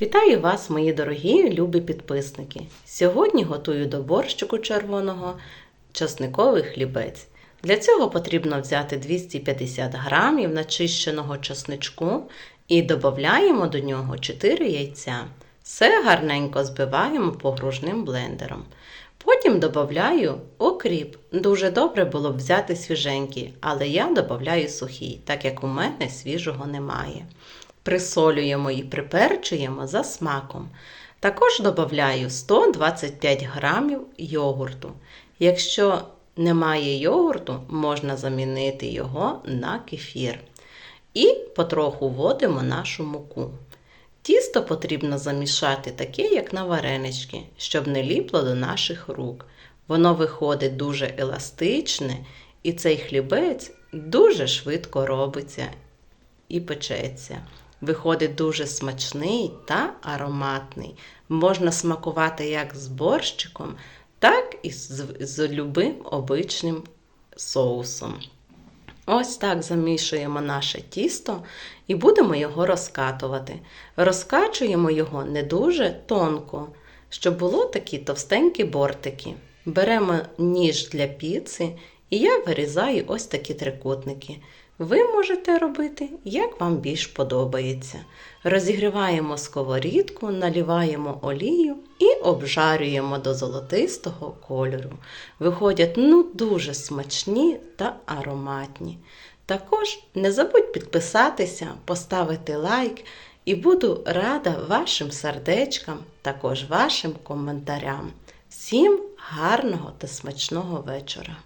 Вітаю вас, мої дорогі любі підписники! Сьогодні готую до борщику червоного часниковий хлібець. Для цього потрібно взяти 250 грамів начищеного часничку і додаємо до нього 4 яйця. Все гарненько збиваємо погружним блендером. Потім додаю окріп. Дуже добре було б взяти свіженький, але я додаю сухий, так як у мене свіжого немає. Присолюємо і приперчуємо за смаком. Також додаю 125 грамів йогурту. Якщо немає йогурту, можна замінити його на кефір. І потроху вводимо нашу муку. Тісто потрібно замішати таке, як на варенички, щоб не ліпло до наших рук. Воно виходить дуже еластичне, і цей хлібець дуже швидко робиться і печеться. Виходить дуже смачний та ароматний. Можна смакувати як з борщиком, так і з, з любим обичним соусом. Ось так замішуємо наше тісто і будемо його розкатувати. Розкачуємо його не дуже тонко, щоб було такі товстенькі бортики. Беремо ніж для піци і я вирізаю ось такі трикутники. Ви можете робити, як вам більш подобається. Розігріваємо сковорідку, наліваємо олію і обжарюємо до золотистого кольору. Виходять ну дуже смачні та ароматні. Також не забудь підписатися, поставити лайк і буду рада вашим сердечкам, також вашим коментарям. Всім гарного та смачного вечора!